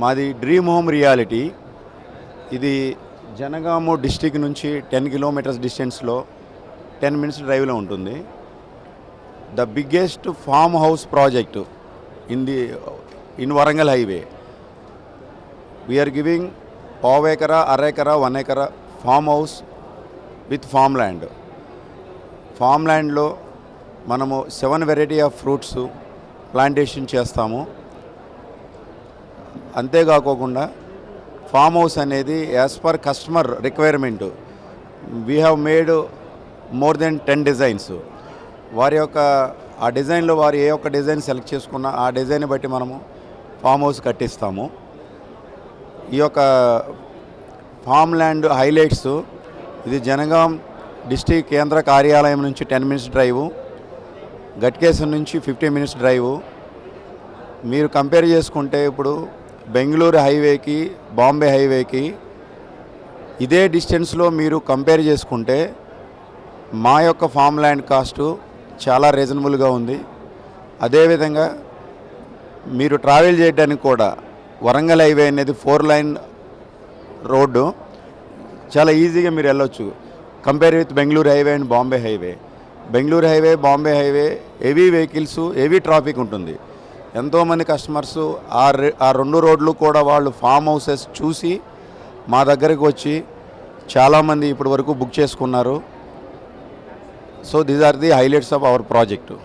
మాది dream home reality. ఇది Jangaon district నుంచి టెన్ కిలోమీటర్స్ డిస్టెన్స్లో టెన్ మినిట్స్ డ్రైవ్లో ఉంటుంది. The biggest farm house project in the in Warangal highway. We're giving పావు ఎకరా అర ఎకరా వన్ ఎకరా farm house with farm land. Farm ల్యాండ్లో మనము seven variety of fruits plantation చేస్తాము. అంతేకాకోకుండా ఫామ్ హౌస్ అనేది as per customer requirement. We have made more than ten designs వారి యొక్క ఆ డిజైన్లో వారు ఏ ఒక్క డిజైన్ సెలెక్ట్ చేసుకున్నా ఆ డిజైన్ బట్టి మనము ఫామ్ హౌస్ కట్టిస్తాము. ఈ యొక్క ఫామ్ ల్యాండ్ హైలైట్స్ ఇది జనగాం డిస్టిక్ కేంద్ర కార్యాలయం నుంచి టెన్ మినిట్స్ డ్రైవ్ గట్కేసం నుంచి ఫిఫ్టీన్ మినిట్స్ డ్రైవ్. మీరు కంపేర్ చేసుకుంటే ఇప్పుడు బెంగళూరు హైవేకి బాంబే హైవేకి ఇదే డిస్టెన్స్లో మీరు కంపేర్ చేసుకుంటే మా యొక్క ఫామ్ ల్యాండ్ కాస్టు చాలా రీజనబుల్గా ఉంది. అదేవిధంగా మీరు ట్రావెల్ చేయడానికి కూడా వరంగల్ హైవే అనేది ఫోర్ లైన్ రోడ్డు చాలా ఈజీగా మీరు వెళ్ళొచ్చు. Compare with Bengaluru highway and Bombay highway. Bengaluru highway Bombay highway heavy vehicles heavy traffic ఉంటుంది. ఎంతోమంది కస్టమర్స్ ఆ ఆ రెండు రోడ్లు కూడా వాళ్ళు ఫామ్ హౌసెస్ చూసి మా దగ్గరికి వచ్చి చాలామంది ఇప్పటి వరకు బుక్ చేసుకున్నారు. So these are the highlights of our project